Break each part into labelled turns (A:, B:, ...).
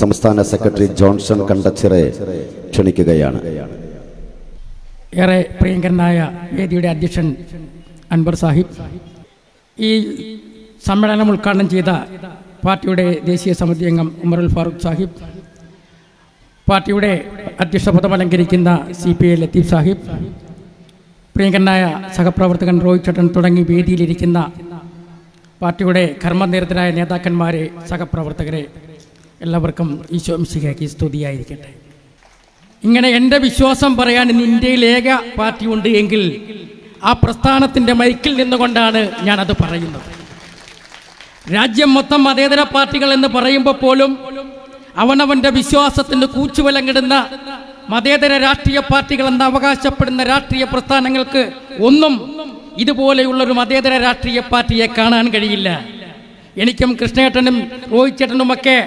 A: സംസ്ഥാന secretary Johnson കണ്ടച്ചിറെ ക്ഷണിക്കുകയാണ്.
B: ഏറെ പ്രിയങ്കരനായ വേദിയുടെ അധ്യക്ഷൻ അൻവർ സാഹിബ് ഈ സമ്മേളനം ഉദ്ഘാടനം ചെയ്ത പാർട്ടിയുടെ ദേശീയ സമിതി അംഗം ഉമറുൽ ഫാറൂഖ് സാഹിബ് പാർട്ടിയുടെ അധ്യക്ഷ പദം അലങ്കരിക്കുന്ന C P I Latheef Sahib പ്രിയങ്കരനായ സഹപ്രവർത്തകൻ റോഹിത് ചട്ടൻ തുടങ്ങി വേദിയിലിരിക്കുന്ന പാർട്ടിയുടെ കർമ്മനിരതരായ നേതാക്കന്മാരെ സഹപ്രവർത്തകരെ എല്ലാവർക്കും ഈശോ മിശിഹാക്കി സ്തുതിയായിരിക്കട്ടെ. ഇങ്ങനെ എന്റെ വിശ്വാസം പറയാൻ ഇന്ന് ഇന്ത്യയിൽ ഏക പാർട്ടി ഉണ്ട് എങ്കിൽ ആ പ്രസ്ഥാനത്തിന്റെ മൈക്കിൽ നിന്നുകൊണ്ടാണ് ഞാനത് പറയുന്നത്. രാജ്യം മൊത്തം മതേതര പാർട്ടികൾ എന്ന് പറയുമ്പോൾ പോലും അവനവന്റെ വിശ്വാസത്തിന് കൂച്ചുവിലങ്ങിടുന്ന മതേതര രാഷ്ട്രീയ പാർട്ടികൾ എന്ന് അവകാശപ്പെടുന്ന രാഷ്ട്രീയ പ്രസ്ഥാനങ്ങൾക്ക് ഒന്നും ഇതുപോലെയുള്ള ഒരു മതേതര രാഷ്ട്രീയ പാർട്ടിയെ കാണാൻ കഴിയില്ല. എനിക്കും കൃഷ്ണേട്ടനും റോഹിത് ചേട്ടനുമൊക്കെ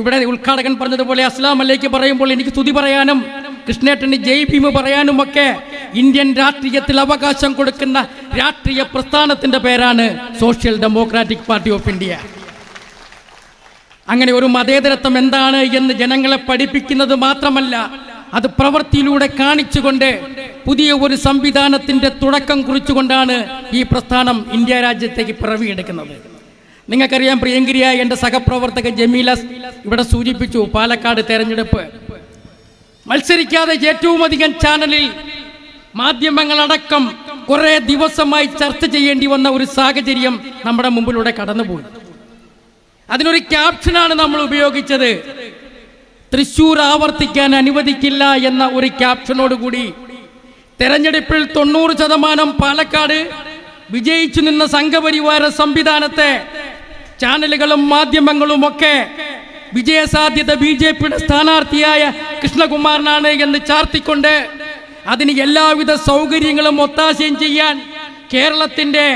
B: ഇവിടെ ഉദ്ഘാടകൻ പറഞ്ഞതുപോലെ അസ്ലാം അല്ലേക്ക് പറയുമ്പോൾ എനിക്ക് സ്തുതി പറയാനും കൃഷ്ണേട്ടന് ജയ് ഭീമ് പറയാനും ഒക്കെ ഇന്ത്യൻ രാഷ്ട്രീയത്തിൽ അവകാശം കൊടുക്കുന്ന രാഷ്ട്രീയ പ്രസ്ഥാനത്തിന്റെ പേരാണ് social democratic party of India. അങ്ങനെ ഒരു മതേതരത്വം എന്താണ് എന്ന് ജനങ്ങളെ പഠിപ്പിക്കുന്നത് മാത്രമല്ല അത് പ്രവൃത്തിയിലൂടെ കാണിച്ചുകൊണ്ട് പുതിയ ഒരു സംവിധാനത്തിന്റെ തുടക്കം കുറിച്ചുകൊണ്ടാണ് ഈ പ്രസ്ഥാനം ഇന്ത്യ രാജ്യത്തേക്ക് പിറവിയെടുക്കുന്നത്. നിങ്ങൾക്കറിയാം പ്രിയങ്കരിയായ എന്റെ സഹപ്രവർത്തകൻ ജമീല ഇവിടെ സൂചിപ്പിച്ചു പാലക്കാട് തെരഞ്ഞെടുപ്പ്. മത്സരിക്കാതെ ഏറ്റവും അധികം ചാനലിൽ മാധ്യമങ്ങളടക്കം കുറെ ദിവസമായി ചർച്ച ചെയ്യേണ്ടി വന്ന ഒരു സാഹചര്യം നമ്മുടെ മുമ്പിലൂടെ കടന്നുപോയി. അതിനൊരു ക്യാപ്ഷനാണ് നമ്മൾ ഉപയോഗിച്ചത്. തൃശൂർ ആവർത്തിക്കാൻ അനുവദിക്കില്ല എന്ന ഒരു ക്യാപ്ഷനോടുകൂടി തെരഞ്ഞെടുപ്പിൽ തൊണ്ണൂറ് ശതമാനം പാലക്കാട് വിജയിച്ചു നിന്ന സംഘപരിവാര സംവിധാനത്തെ ചാനലുകളും മാധ്യമങ്ങളും ഒക്കെ വിജയസാധ്യത ബി ജെ പിയുടെ സ്ഥാനാർത്ഥിയായ കൃഷ്ണകുമാറിനാണ് എന്ന് ചാർത്തിക്കൊണ്ട് അതിന് എല്ലാവിധ സൗകര്യങ്ങളും ഒത്താശയും ചെയ്യാൻ കേരളത്തിന്റെ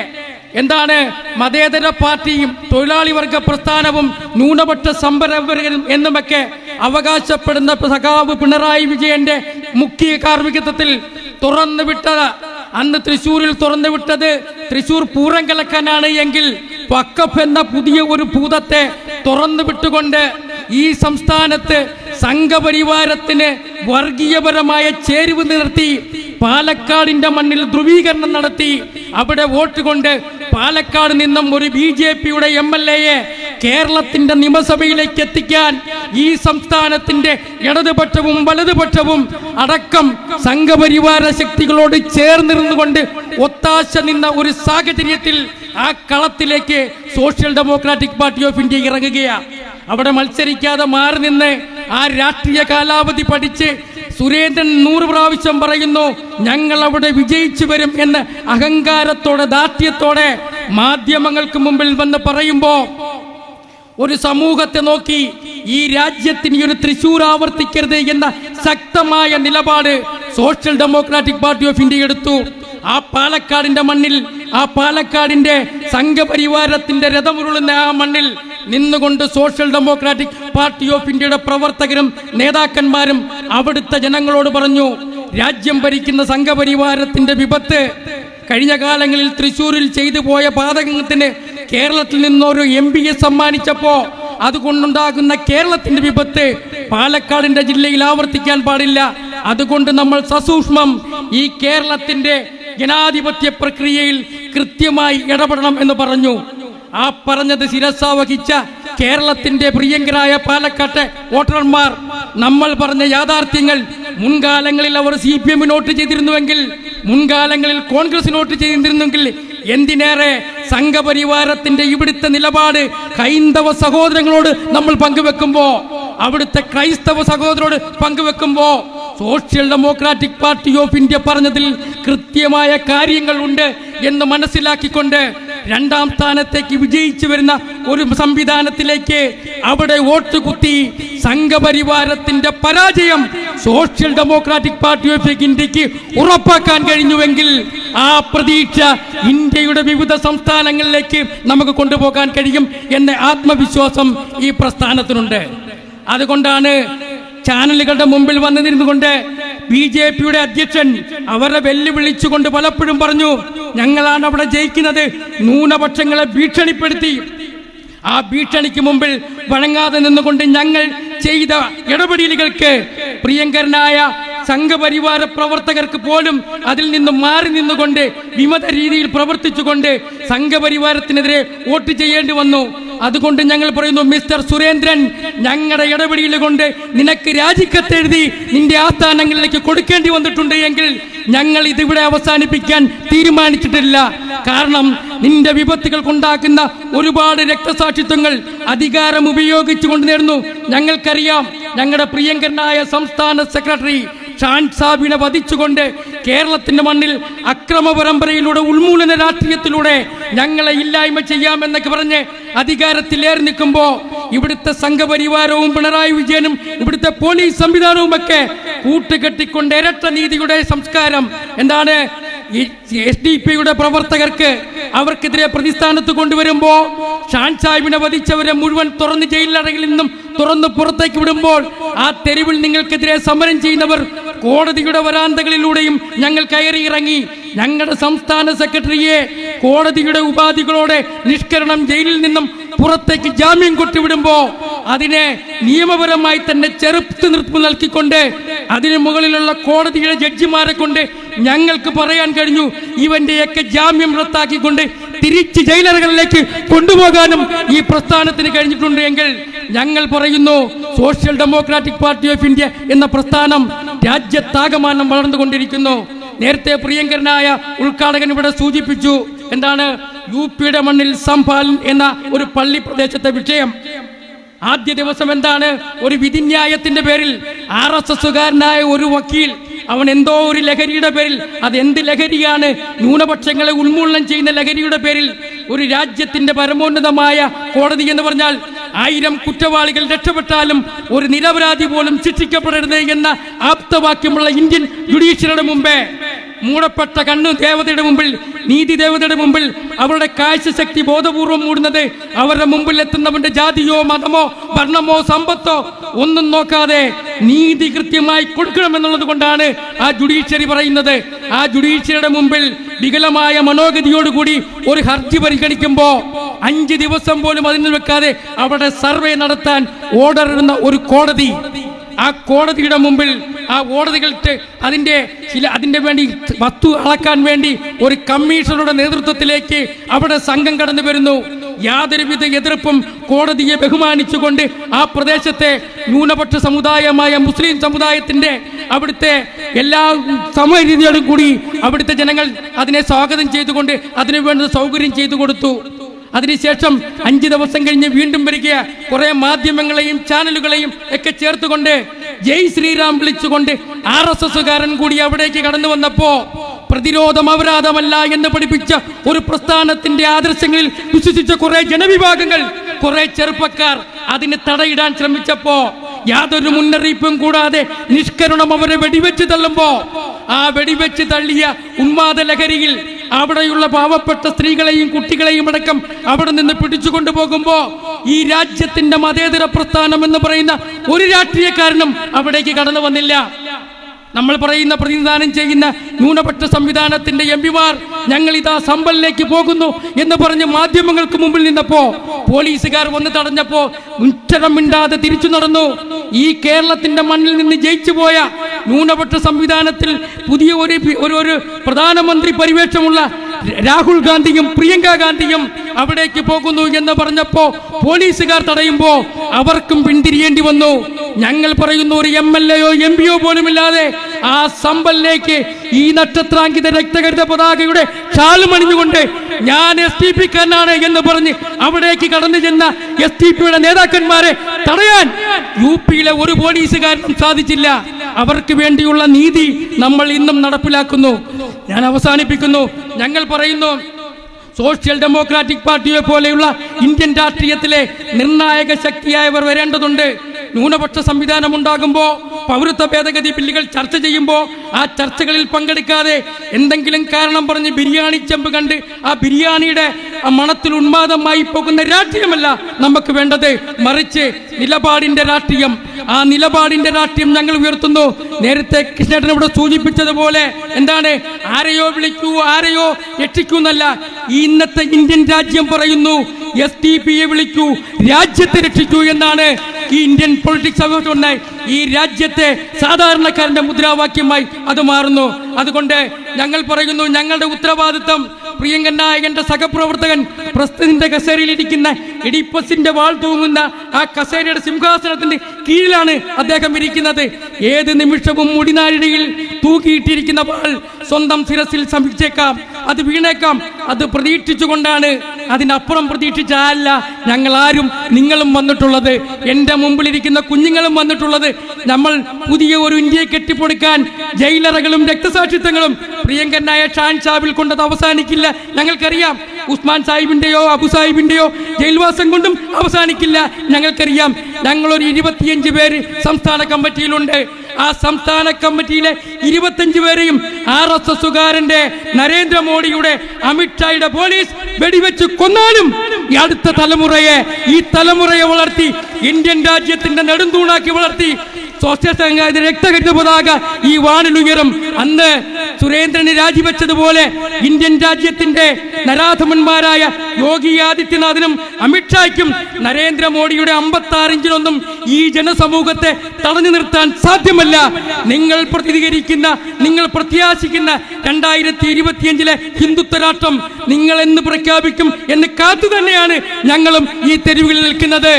B: എന്താണ് മതേതര പാർട്ടിയും തൊഴിലാളി വർഗ പ്രസ്ഥാനവും ന്യൂനപക്ഷ സംരംഭകരും എന്നുമൊക്കെ അവകാശപ്പെടുന്ന സഖാവ് പിണറായി വിജയന്റെ മുഖ്യ കാർമ്മികത്വത്തിൽ തുറന്നുവിട്ട അന്ന് തൃശ്ശൂരിൽ തുറന്നുവിട്ടത് തൃശ്ശൂർ പൂരം കലക്കാനാണ് എങ്കിൽ വക്കഫ് എന്ന പുതിയ ഒരു ഭൂതത്തെ തുറന്നു വിട്ടുകൊണ്ട് ഈ സംസ്ഥാനത്ത് സംഘപരിവാരത്തിന് വർഗീയപരമായ ചേരുവ് നിർത്തി പാലക്കാടിന്റെ മണ്ണിൽ ധ്രുവീകരണം നടത്തി അവിടെ വോട്ട് കൊണ്ട് പാലക്കാട് നിന്നും ഒരു ബി ജെ പിയുടെ എം എൽ എയെ കേരളത്തിന്റെ നിയമസഭയിലേക്ക് എത്തിക്കാൻ ഈ സംസ്ഥാനത്തിന്റെ ഇടതുപക്ഷവും വലതുപക്ഷവും അടക്കം സംഘപരിവാര ശക്തികളോട് ചേർന്നിരുന്നുകൊണ്ട് ഒത്താശ നിന്ന ഒരു സാഹചര്യത്തിൽ ആ കളത്തിലേക്ക് social democratic party of India ഇറങ്ങുകയാണ് അവിടെ മത്സരിക്കാതെ മാറി നിന്ന് ആ രാഷ്ട്രീയ കാലാവധി പഠിച്ച് സുരേന്ദ്രൻ നൂറ് പ്രാവശ്യം പറയുന്നു ഞങ്ങൾ അവിടെ വിജയിച്ചു വരും എന്ന് അഹങ്കാരത്തോടെ ദാർഢ്യത്തോടെ മാധ്യമങ്ങൾക്ക് മുമ്പിൽ വന്ന് പറയുമ്പോ ഒരു സമൂഹത്തെ നോക്കി ഈ രാജ്യത്തിന് ഒരു തൃശൂർ ആവർത്തിക്കരുത് എന്ന ശക്തമായ നിലപാട് social democratic party of India എടുത്തു. ആ പാലക്കാടിന്റെ മണ്ണിൽ ആ പാലക്കാടിന്റെ സംഘപരിവാരത്തിന്റെ രഥമുരുളുന്ന ആ മണ്ണിൽ നിന്നുകൊണ്ട് സോഷ്യൽ ഡെമോക്രാറ്റിക് പാർട്ടി ഓഫ് ഇന്ത്യയുടെ പ്രവർത്തകരും നേതാക്കന്മാരും അവിടുത്തെ ജനങ്ങളോട് പറഞ്ഞു രാജ്യം ഭരിക്കുന്ന സംഘപരിവാരത്തിന്റെ വിപത്ത് കഴിഞ്ഞ കാലങ്ങളിൽ തൃശൂരിൽ ചെയ്തു പോയ പാതകത്തിന് കേരളത്തിൽ നിന്നൊരു എം പിയെ സമ്മാനിച്ചപ്പോ അതുകൊണ്ടുണ്ടാകുന്ന കേരളത്തിന്റെ വിപത്ത് പാലക്കാടിന്റെ ജില്ലയിൽ ആവർത്തിക്കാൻ പാടില്ല. അതുകൊണ്ട് നമ്മൾ സസൂക്ഷ്മം ഈ കേരളത്തിന്റെ ജനാധിപത്യ പ്രക്രിയയിൽ കൃത്യമായി ഇടപെടണം എന്ന് പറഞ്ഞു. ആ പറഞ്ഞത് ശിരസ വഹിച്ച കേരളത്തിന്റെ പ്രിയങ്കരായ പാലക്കാട്ടെ വോട്ടർമാർ നമ്മൾ പറഞ്ഞ യാഥാർത്ഥ്യങ്ങൾ മുൻകാലങ്ങളിൽ അവർ സി പി എമ്മിന് വോട്ട് ചെയ്തിരുന്നുവെങ്കിൽ മുൻകാലങ്ങളിൽ കോൺഗ്രസിന് വോട്ട് ചെയ്തിരുന്നെങ്കിൽ എന്തിനേറെ സംഘപരിവാരത്തിന്റെ ഇവിടുത്തെ നിലപാട് ഹൈന്ദവ സഹോദരങ്ങളോട് നമ്മൾ പങ്കുവെക്കുമ്പോ അവിടുത്തെ ക്രൈസ്തവ സഹോദരോട് പങ്കുവെക്കുമ്പോ social democratic party of India പറഞ്ഞതിൽ കൃത്യമായ കാര്യങ്ങൾ ഉണ്ട് എന്ന് മനസ്സിലാക്കിക്കൊണ്ട് രണ്ടാം സ്ഥാനത്തേക്ക് വിജയിച്ചു വരുന്ന ഒരു സംവിധാനത്തിലേക്ക് അവിടെ വോട്ട് കുത്തി സംഘപരിവാരത്തിന്റെ പരാജയം സോഷ്യൽ ഡെമോക്രാറ്റിക് പാർട്ടി ഓഫ് ഇന്ത്യയ്ക്ക് ഉറപ്പാക്കാൻ കഴിഞ്ഞുവെങ്കിൽ ആ പ്രതീക്ഷ ഇന്ത്യയുടെ വിവിധ സംസ്ഥാനങ്ങളിലേക്ക് നമുക്ക് കൊണ്ടുപോകാൻ കഴിയും എന്ന ആത്മവിശ്വാസം ഈ പ്രസ്ഥാനത്തിനുണ്ട്. അതുകൊണ്ടാണ് ചാനലുകളുടെ മുമ്പിൽ വന്നു നിന്നുകൊണ്ട് ബി ജെ പിയുടെ അധ്യക്ഷൻ അവരെ വെല്ലുവിളിച്ചുകൊണ്ട് പലപ്പോഴും പറഞ്ഞു ഞങ്ങളാണ് അവിടെ ജയിക്കുന്നത്. ന്യൂനപക്ഷങ്ങളെ ഭീഷണിപ്പെടുത്തി. ആ ഭീഷണിക്ക് മുമ്പിൽ വഴങ്ങാതെ നിന്നുകൊണ്ട് ഞങ്ങൾ ചെയ്ത ഇടപെടലുകൾക്ക് പ്രിയങ്കരനായ സംഘപരിവാര പ്രവർത്തകർക്ക് പോലും അതിൽ നിന്നും മാറി നിന്നുകൊണ്ട് വിമത രീതിയിൽ പ്രവർത്തിച്ചുകൊണ്ട് സംഘപരിവാരത്തിനെതിരെ വോട്ട് ചെയ്യേണ്ടി വന്നു. അതുകൊണ്ട് ഞങ്ങൾ പറയുന്നു മിസ്റ്റർ സുരേന്ദ്രൻ ഞങ്ങളുടെ ഇടപെടൽ കൊണ്ട് നിനക്ക് രാജിക്കത്തെഴുതി നിന്റെ ആസ്ഥാനങ്ങളിലേക്ക് കൊടുക്കേണ്ടി വന്നിട്ടുണ്ട് എങ്കിൽ ഞങ്ങൾ ഇതിവിടെ അവസാനിപ്പിക്കാൻ തീരുമാനിച്ചിട്ടില്ല. കാരണം നിന്റെ വിപത്തുകൾക്കുണ്ടാക്കുന്ന ഒരുപാട് രക്തസാക്ഷിത്വങ്ങൾ അധികാരം ഉപയോഗിച്ചുകൊണ്ട് നേടുന്നു. ഞങ്ങൾക്കറിയാം ഞങ്ങളുടെ പ്രിയങ്കരനായ സംസ്ഥാന സെക്രട്ടറി ഷാൻ സാബിനെ വധിച്ചുകൊണ്ട് കേരളത്തിന്റെ മണ്ണിൽ അക്രമ പരമ്പരയിലൂടെ ഉന്മൂലന രാഷ്ട്രീയത്തിലൂടെ ഞങ്ങളെ ഇല്ലായ്മ ചെയ്യാമെന്നൊക്കെ പറഞ്ഞ് അധികാരത്തിലേറി നിൽക്കുമ്പോ ഇവിടുത്തെ സംഘപരിവാരവും പിണറായി വിജയനും ഇവിടുത്തെ പോലീസ് സംവിധാനവും ഒക്കെ കൂട്ടുകെട്ടിക്കൊണ്ട് ഇരട്ട നീതിയുടെ സംസ്കാരം എന്താണ് എസ് ഡി പിയുടെ പ്രവർത്തകർക്ക് അവർക്കെതിരെ പ്രതിസ്ഥാനത്ത് കൊണ്ടുവരുമ്പോ ഷാൻ സാഹിബിനെ വധിച്ചവരെ മുഴുവൻ തുറന്ന് ജയിലറയിൽ നിന്നും തുറന്ന് പുറത്തേക്ക് വിടുമ്പോൾ ആ തെരുവിൽ നിങ്ങൾക്കെതിരെ സമരം ചെയ്യുന്നവർ കോടതിയുടെ വരാന്തകളിലൂടെയും ഞങ്ങൾ കയറി ഇറങ്ങി ഞങ്ങളുടെ സംസ്ഥാന സെക്രട്ടറിയെ കോടതിയുടെ ഉപാധികളോടെ നിഷ്കരണം ജയിലിൽ നിന്നും പുറത്തേക്ക് ജാമ്യം കൊട്ടിവിടുമ്പോ അതിനെ നിയമപരമായി തന്നെ ചെറുത്ത് നിർപ്പ് നൽകിക്കൊണ്ട് അതിന് മുകളിലുള്ള കോടതിയുടെ ജഡ്ജിമാരെ കൊണ്ട് ഞങ്ങൾക്ക് പറയാൻ കഴിഞ്ഞു. ഇവന്റെയൊക്കെ ജാമ്യം റദ്ദാക്കിക്കൊണ്ട് തിരിച്ച് ജയിലറുകളിലേക്ക് കൊണ്ടുപോകാനും ഈ പ്രസ്ഥാനത്തിന് കഴിഞ്ഞിട്ടുണ്ട് എങ്കിൽ ഞങ്ങൾ പറയുന്നു social democratic party of India എന്ന പ്രസ്ഥാനം രാജ്യത്താകമാനം വളർന്നുകൊണ്ടിരിക്കുന്നു. നേരത്തെ പ്രിയങ്കരനായ ഉദ്ഘാടകൻ ഇവിടെ സൂചിപ്പിച്ചു എന്താണ് യു പിയുടെ മണ്ണിൽ സംഭാൽ എന്ന ഒരു പള്ളി പ്രദേശത്തെ വിഷയം. ആദ്യ ദിവസം എന്താണ് ഒരു വിധിന്യായത്തിന്റെ പേരിൽ ആർ എസ് എസുകാരനായ ഒരു വക്കീൽ അവൻ എന്തോ ഒരു ലഹരിയുടെ പേരിൽ അത് എന്ത് ലഹരിയാണ് ന്യൂനപക്ഷങ്ങളെ ഉന്മൂലനം ചെയ്യുന്ന ലഹരിയുടെ പേരിൽ ഒരു രാജ്യത്തിന്റെ പരമോന്നതമായ കോടതി എന്ന് പറഞ്ഞാൽ ആയിരം കുറ്റവാളികൾ രക്ഷപ്പെട്ടാലും ഒരു നിരപരാധി പോലും ശിക്ഷിക്കപ്പെടരുത് എന്ന ആപ്തവാക്യമുള്ള ഇന്ത്യൻ ജുഡീഷ്യറിയുടെ മുമ്പേ മൂടപ്പെട്ട കണ്ണു ദേവതയുടെ മുമ്പിൽ നീതി ദേവതയുടെ മുമ്പിൽ അവരുടെ കാഴ്ചശക്തി ബോധപൂർവം മൂടുന്നത് അവരുടെ മുമ്പിൽ എത്തുന്നവന്റെ ജാതിയോ മതമോ വർണമോ സമ്പത്തോ ഒന്നും നോക്കാതെ നീതി കൃത്യമായി കൊടുക്കണമെന്നുള്ളത് കൊണ്ടാണ് ആ ജുഡീഷ്യറി പറയുന്നത്. ആ ജുഡീഷ്യറിയുടെ മുമ്പിൽ വികലമായ മനോഗതിയോടുകൂടി ഒരു ഹർജി പരിഗണിക്കുമ്പോൾ അഞ്ച് ദിവസം പോലും അതിന് വെക്കാതെ അവിടെ സർവേ നടത്താൻ ഓർഡർ ഇടുന്ന ഒരു കോടതി. ആ കോടതിയുടെ മുമ്പിൽ ആ കോടതികൾക്ക് അതിന്റെ ചില അതിന്റെ വേണ്ടി വസ്തു അളക്കാൻ വേണ്ടി ഒരു കമ്മീഷണറുടെ നേതൃത്വത്തിലേക്ക് അവിടെ സംഘം കടന്നു വരുന്നു. യാതൊരുവിധ എതിർപ്പും കോടതിയെ ബഹുമാനിച്ചുകൊണ്ട് ആ പ്രദേശത്തെ ന്യൂനപക്ഷ സമുദായമായ മുസ്ലിം സമുദായത്തിന്റെ അവിടുത്തെ എല്ലാ സമരീതിയോടും കൂടി അവിടുത്തെ ജനങ്ങൾ അതിനെ സ്വാഗതം ചെയ്തുകൊണ്ട് അതിനു വേണ്ട സൗകര്യം ചെയ്തു കൊടുത്തു. അതിനുശേഷം അഞ്ച് ദിവസം കഴിഞ്ഞ് വീണ്ടും വരിക കുറെ മാധ്യമങ്ങളെയും ചാനലുകളെയും ഒക്കെ ചേർത്തുകൊണ്ട് ജയ് ശ്രീറാം വിളിച്ചുകൊണ്ട് ആർ എസ് എസ്സുകാരൻ കൂടി അവിടേക്ക് കടന്നു വന്നപ്പോ പ്രതിരോധം അപരാധമല്ല എന്ന് പഠിപ്പിച്ച ഒരു പ്രസ്ഥാനത്തിന്റെ ആദർശങ്ങളിൽ വിശ്വസിച്ച കുറെ ജനവിഭാഗങ്ങൾ കുറെ ചെറുപ്പക്കാർ അതിനെ തടയിടാൻ ശ്രമിച്ചപ്പോ യാതൊരു മുന്നറിയിപ്പും കൂടാതെ നിഷ്കരണം അവരെ വെടിവെച്ച് തള്ളുമ്പോ ആ വെടിവെച്ച് തള്ളിയ ഉന്മാദ ലഹരിയിൽ അവിടെയുള്ള പാവപ്പെട്ട സ്ത്രീകളെയും കുട്ടികളെയും അടക്കം അവിടെ നിന്ന് പിടിച്ചുകൊണ്ടു പോകുമ്പോ ഈ രാജ്യത്തിന്റെ മതേതര പ്രസ്ഥാനം എന്ന് പറയുന്ന ഒരു രാഷ്ട്രീയക്കാരനും അവിടേക്ക് കടന്നു വന്നില്ല. നമ്മൾ പറയുന്ന പ്രതിനിധാനം ചെയ്യുന്ന ന്യൂനപക്ഷ സംവിധാനത്തിന്റെ എം പിമാർ ഞങ്ങൾ ഇതാ സമ്പലിലേക്ക് പോകുന്നു എന്ന് പറഞ്ഞ് മാധ്യമങ്ങൾക്ക് മുമ്പിൽ നിന്നപ്പോ പോലീസുകാർ വന്ന് തടഞ്ഞപ്പോ ഉച്ചരം മിണ്ടാതെ തിരിച്ചു നടന്നു. ഈ കേരളത്തിന്റെ മണ്ണിൽ നിന്ന് ജയിച്ചു പോയ ന്യൂനപക്ഷ സംവിധാനത്തിൽ പുതിയ ഒരു ഒരു പ്രധാനമന്ത്രി പരിവേഷമുള്ള രാഹുൽ ഗാന്ധിയും പ്രിയങ്ക ഗാന്ധിയും അവിടേക്ക് പോകുന്നു എന്ന് പറഞ്ഞപ്പോ പോലീസുകാർ തടയുമ്പോ അവർക്കും പിന്തിരിയേണ്ടി വന്നു. ഞങ്ങൾ പറയുന്ന ഒരു എം എൽ എയോ എം പിയോ പോലുമില്ലാതെ ആ സമ്പലിലേക്ക് ഈ നക്ഷത്രാങ്കിത രക്തകരുത പതാകയുടെ ചാലുമണിഞ്ഞുകൊണ്ട് ഞാൻ എസ് ടി പിക്കാരനാണ് എന്ന് പറഞ്ഞ് അവിടേക്ക് കടന്നു ചെന്ന എസ് ടി പിയുടെ നേതാക്കന്മാരെ തടയാൻ യു പിയിലെ ഒരു പോലീസുകാരനും സാധിച്ചില്ല. അവർക്ക് വേണ്ടിയുള്ള നീതി നമ്മൾ ഇന്നും നടപ്പിലാക്കുന്നു. ഞാൻ അവസാനിപ്പിക്കുന്നു. ഞങ്ങൾ പറയുന്നു സോഷ്യൽ ഡെമോക്രാറ്റിക് പാർട്ടിയെ പോലെയുള്ള ഇന്ത്യൻ രാഷ്ട്രീയത്തിലെ നിർണായക ശക്തിയായവർ വരേണ്ടതുണ്ട്. ന്യൂനപക്ഷ സംവിധാനം ഉണ്ടാകുമ്പോൾ പൗരത്വ ഭേദഗതി ബില്ലുകൾ ചർച്ച ചെയ്യുമ്പോൾ ആ ചർച്ചകളിൽ പങ്കെടുക്കാതെ എന്തെങ്കിലും കാരണം പറഞ്ഞ് ബിരിയാണി ചെമ്പ് കണ്ട് ആ ബിരിയാണിയുടെ മണത്തിൽ ഉന്മാദമായി പോകുന്ന രാഷ്ട്രീയമല്ല നമുക്ക് വേണ്ടത്. മറിച്ച് നിലപാടിന്റെ രാഷ്ട്രീയം. ആ നിലപാടിന്റെ രാഷ്ട്രീയം ഞങ്ങൾ ഉയർത്തുന്നു. നേരത്തെ കൃഷ്ണേട്ടൻ ഇവിടെ സൂചിപ്പിച്ചതുപോലെ എന്താണ്? ആരെയോ വിളിക്കൂ ആരെയോ രക്ഷിക്കൂ എന്നല്ല. ഈ ഇന്നത്തെ ഇന്ത്യൻ രാജ്യം പറയുന്നു എസ് ടി പിയെ വിളിക്കൂ രാജ്യത്തെ രക്ഷിക്കൂ എന്നാണ് ഈ ഇന്ത്യൻ പൊളിറ്റിക്സ് അതുകൊണ്ട് ഈ രാജ്യത്തെ സാധാരണക്കാരന്റെ മുദ്രാവാക്യമായി അത് മാറുന്നു. അതുകൊണ്ട് ഞങ്ങൾ പറയുന്നു ഞങ്ങളുടെ ഉത്തരവാദിത്തം പ്രിയങ്കനായ നായകന്റെ സഹപ്രവർത്തകൻ പ്രസ്തുതിന്റെ കസേരയിൽ ഇരിക്കുന്ന ഇടിപ്പസിന്റെ വാൾ തൂങ്ങുന്ന ആ കസേരയുടെ സിംഹാസനത്തിന്റെ കീഴിലാണ് അദ്ദേഹം ഇരിക്കുന്നത്. ഏത് നിമിഷവും മുടിനാരിടയിൽ തൂക്കിയിട്ടിരിക്കുന്ന വാൾ സ്വന്തം ശിരസിൽ സമീപിച്ചേക്കാം അത് വീണേക്കാം. അത് പ്രതീക്ഷിച്ചുകൊണ്ടാണ് അതിനപ്പുറം പ്രതീക്ഷിച്ചല്ല ഞങ്ങൾ ആരും നിങ്ങളും വന്നിട്ടുള്ളത്. എന്റെ മുമ്പിലിരിക്കുന്ന കുഞ്ഞുങ്ങളും വന്നിട്ടുള്ളത്. നമ്മൾ പുതിയ ഒരു ഇന്ത്യയെ കെട്ടിപ്പൊടുക്കാൻ ജയിലറകളും രക്തസാക്ഷിത്വങ്ങളും പ്രിയങ്കരനായ ഷാൻ ഷാബിൽ കൊണ്ട് അത് അവസാനിക്കില്ല. ഞങ്ങൾക്കറിയാം ഉസ്മാൻ സാഹിബിന്റെയോ അബു സാഹിബിന്റെയോ ജയിൽവാസം കൊണ്ടും അവസാനിക്കില്ല. ഞങ്ങൾക്കറിയാം ഞങ്ങളൊരു ഇരുപത്തിയഞ്ച് പേര് സംസ്ഥാന കമ്മിറ്റിയിലുണ്ട്. ആ സംസ്ഥാന കമ്മിറ്റിയിലെ ഇരുപത്തഞ്ച് പേരെയും ആർ എസ് എസുകാരന്റെ നരേന്ദ്രമോദിയുടെ അമിത്ഷായുടെ പോലീസ് വെടിവെച്ച് കൊന്നാലും ഈ അടുത്ത തലമുറയെ ഈ തലമുറയെ വളർത്തി ഇന്ത്യൻ രാജ്യത്തിന്റെ നെടുന്തൂണാക്കി വളർത്തി സ്വാസ്ഥ്യ രക്തകരുത പതാക ഈ വാനിലുയരും. അന്ന് സുരേന്ദ്രന് രാജിവെച്ചതുപോലെ ഇന്ത്യൻ രാജ്യത്തിന്റെ നരാധമന്മാരായ യോഗി ആദിത്യനാഥിനും അമിത്ഷായ്ക്കും നരേന്ദ്രമോദിയുടെ അമ്പത്തി ആറിഞ്ചിനൊന്നും ഈ ജനസമൂഹത്തെ തടഞ്ഞു നിർത്താൻ സാധ്യമല്ല. നിങ്ങൾ പ്രതികരിക്കുന്ന നിങ്ങൾ പ്രത്യാശിക്കുന്ന രണ്ടായിരത്തി ഇരുപത്തിയഞ്ചിലെ ഹിന്ദുത്വ രാഷ്ട്രം നിങ്ങൾ എന്ന് പ്രഖ്യാപിക്കും എന്ന് കാത്തു തന്നെയാണ് ഞങ്ങളും ഈ തെരുവുകളിൽ നിൽക്കുന്നത്.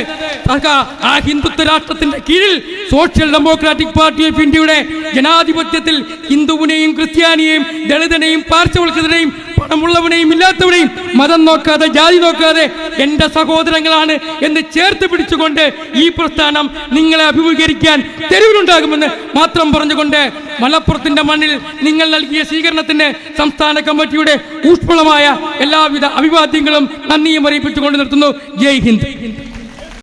B: ആ ഹിന്ദുത്വ രാഷ്ട്രത്തിന്റെ കീഴിൽ സോഷ്യൽ ഡെമോക്രാറ്റിക് പാർട്ടി ഓഫ് ഇന്ത്യയുടെ ജനാധിപത്യത്തിൽ ഹിന്ദുവിനെയും ക്രിസ്ത്യാനിയെയും ദളിതനെയും പാർശ്വവൽക്കതനെയും പണമുള്ളവനെയും ഇല്ലാത്തവനെയും മതം നോക്കാതെ ജാതി നോക്കാതെ എന്റെ സഹോദരങ്ങളാണ് എന്ന് ചേർത്ത് പിടിച്ചുകൊണ്ട് ഈ പ്രസ്ഥാനം നിങ്ങളെ അഭിമുഖീകരിക്കാൻ തെരുവിലുണ്ടാകുമെന്ന് മാത്രം പറഞ്ഞുകൊണ്ട് മലപ്പുറത്തിന്റെ മണ്ണിൽ നിങ്ങൾ നൽകിയ സ്വീകരണത്തിന് സംസ്ഥാന കമ്മിറ്റിയുടെ ഊഷ്മളമായ എല്ലാവിധ അഭിവാദ്യങ്ങളും നന്ദിയും അറിയിപ്പിച്ചുകൊണ്ട് നിർത്തുന്നു. ജയ് ഹിന്ദ്.